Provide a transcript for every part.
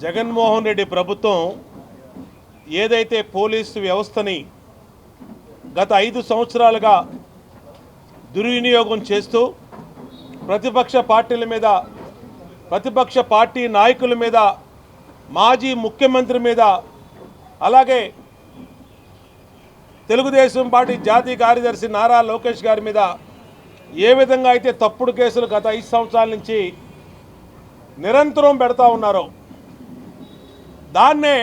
జగన్మోహన్ రెడ్డి ప్రభుత్వం ఏదైతే పోలీసు వ్యవస్థని గత ఐదు సంవత్సరాలుగా దుర్వినియోగం చేస్తూ ప్రతిపక్ష పార్టీల మీద ప్రతిపక్ష పార్టీ నాయకుల మీద మాజీ ముఖ్యమంత్రి మీద అలాగే తెలుగుదేశం పార్టీ జాతీయ కార్యదర్శి నారా లోకేష్ గారి మీద ఏ విధంగా అయితే తప్పుడు కేసులు గత ఐదు సంవత్సరాల నుంచి నిరంతరం పెడతా ఉన్నారో దాన్నే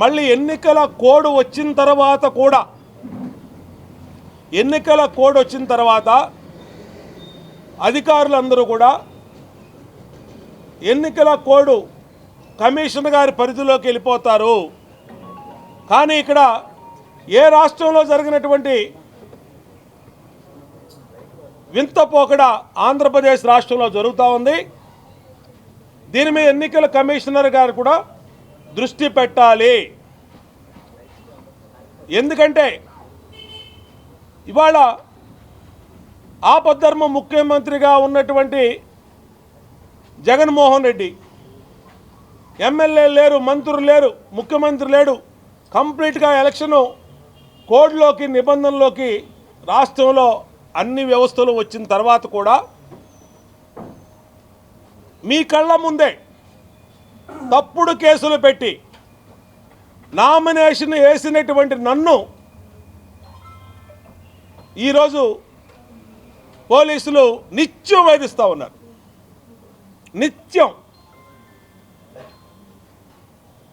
మళ్ళీ ఎన్నికల కోడ్ వచ్చిన తర్వాత కూడా ఎన్నికల కోడ్ వచ్చిన తర్వాత అధికారులందరూ కూడా ఎన్నికల కోడ్ కమిషన్ గారి పరిధిలోకి వెళ్ళిపోతారు. కానీ ఇక్కడ ఏ రాష్ట్రంలో జరిగినటువంటి వింత పోకడ ఆంధ్రప్రదేశ్ రాష్ట్రంలో జరుగుతూ ఉంది. దీని మీద ఎన్నికల కమిషనర్ గారు కూడా దృష్టి పెట్టాలి. ఎందుకంటే ఇవాళ ఆపద్ధర్మ ముఖ్యమంత్రిగా ఉన్నటువంటి జగన్మోహన్ రెడ్డి ఎమ్మెల్యే లేరు మంత్రులు లేరు ముఖ్యమంత్రి లేడు కంప్లీట్గా ఎలక్షను కోడ్లోకి నిబంధనలోకి రాష్ట్రంలో అన్ని వ్యవస్థలు వచ్చిన తర్వాత కూడా మీ కళ్ళ ముందే తప్పుడు కేసులు పెట్టి నామినేషన్ వేసినటువంటి నన్ను ఈరోజు పోలీసులు నిత్యం వేధిస్తూ ఉన్నారు. నిత్యం.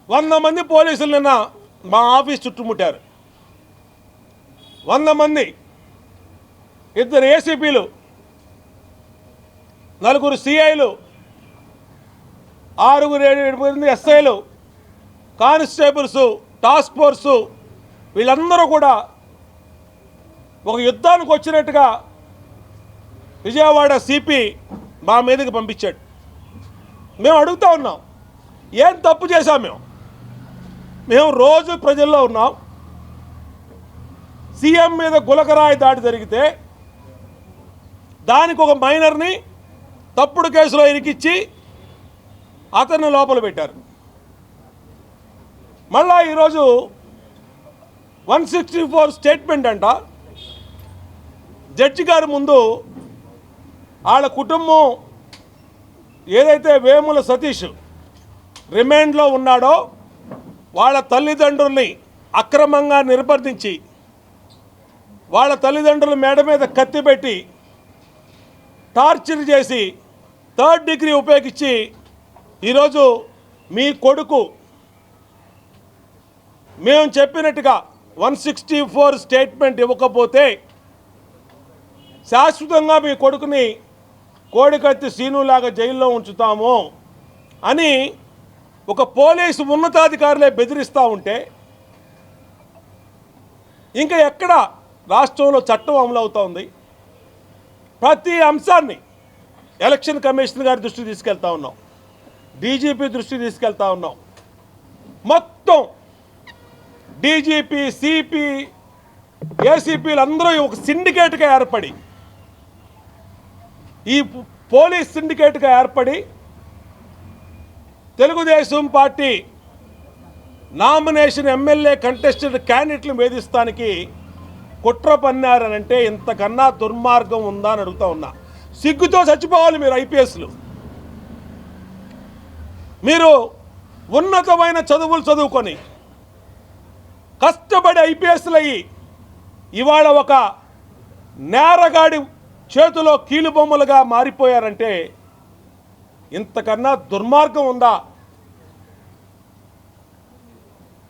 వంద మంది పోలీసులు నిన్న మా ఆఫీస్ చుట్టుముట్టారు. వంద మంది ఇద్దరు ఏసీపీలు నలుగురు సిఐలు ఆరుగురు ఏడు ఏడు మంది ఎస్ఐలు కానిస్టేబుల్స్ టాస్క్ ఫోర్సు వీళ్ళందరూ కూడా ఒక యుద్ధానికి వచ్చినట్టుగా విజయవాడ సిపి మా మీదకి పంపించాడు. మేము అడుగుతూ ఉన్నాం. ఏం తప్పు చేశాం మేము? మేము రోజు ప్రజల్లో ఉన్నాం. సీఎం మీద గులకరాయి దాడి జరిగితే దానికి ఒక మైనర్ని తప్పుడు కేసులో ఇరికిచ్చి అతన్ని లోపల పెట్టారు. మళ్ళా ఈరోజు వన్ సిక్స్టీ ఫోర్ స్టేట్మెంట్ అంట. జడ్జి గారి ముందు వాళ్ళ కుటుంబం ఏదైతే వేముల సతీష్ రిమాండ్లో ఉన్నాడో వాళ్ళ తల్లిదండ్రుల్ని అక్రమంగా నిర్బంధించి వాళ్ళ తల్లిదండ్రుల మేడ మీద కత్తి పెట్టి టార్చర్ చేసి థర్డ్ డిగ్రీ ఉపయోగించి ఈరోజు మీ కొడుకు మేము చెప్పినట్టుగా వన్ సిక్స్టీ ఫోర్ స్టేట్మెంట్ ఇవ్వకపోతే శాశ్వతంగా మీ కొడుకుని కోడికత్తి సీనులాగా జైల్లో ఉంచుతాము అని ఒక పోలీసు ఉన్నతాధికారులే బెదిరిస్తూ ఉంటే ఇంకా ఎక్కడ రాష్ట్రంలో చట్టం అమలు ఉంది ప్రతి అంశాన్ని ఎలక్షన్ కమిషన్ గారి దృష్టికి తీసుకెళ్తా ఉన్నాం. డీజీపీ దృష్టి తీసుకెళ్తా ఉన్నాం. మొత్తం డీజీపీ సిపి ఏసీపీలు అందరూ ఒక సిండికేట్గా ఏర్పడి ఈ పోలీస్ సిండికేట్గా ఏర్పడి Telugu Desam party nomination MLA contested క్యాండిడేట్లు వేధిస్తానికి కుట్ర పన్నారనంటే ఇంతకన్నా దుర్మార్గం ఉందా అని అడుగుతా ఉన్నా. సిగ్గుతో చచ్చిపోవాలి మీరు ఐపీఎస్లు. మీరు ఉన్నతమైన చదువులు చదువుకొని కష్టపడి ఐపీఎస్లు అయ్యి ఇవాళ ఒక నేరగాడి చేతిలో కీలుబొమ్మలుగా మారిపోయారంటే ఇంతకన్నా దుర్మార్గం ఉందా?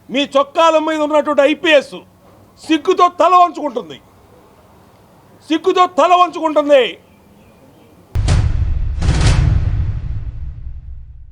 మీ చొక్కాల మీద ఉన్నటువంటి ఐపీఎస్ సిగ్గుతో తల వంచుకుంటుంది. సిగ్గుతో తల వంచుకుంటుంది.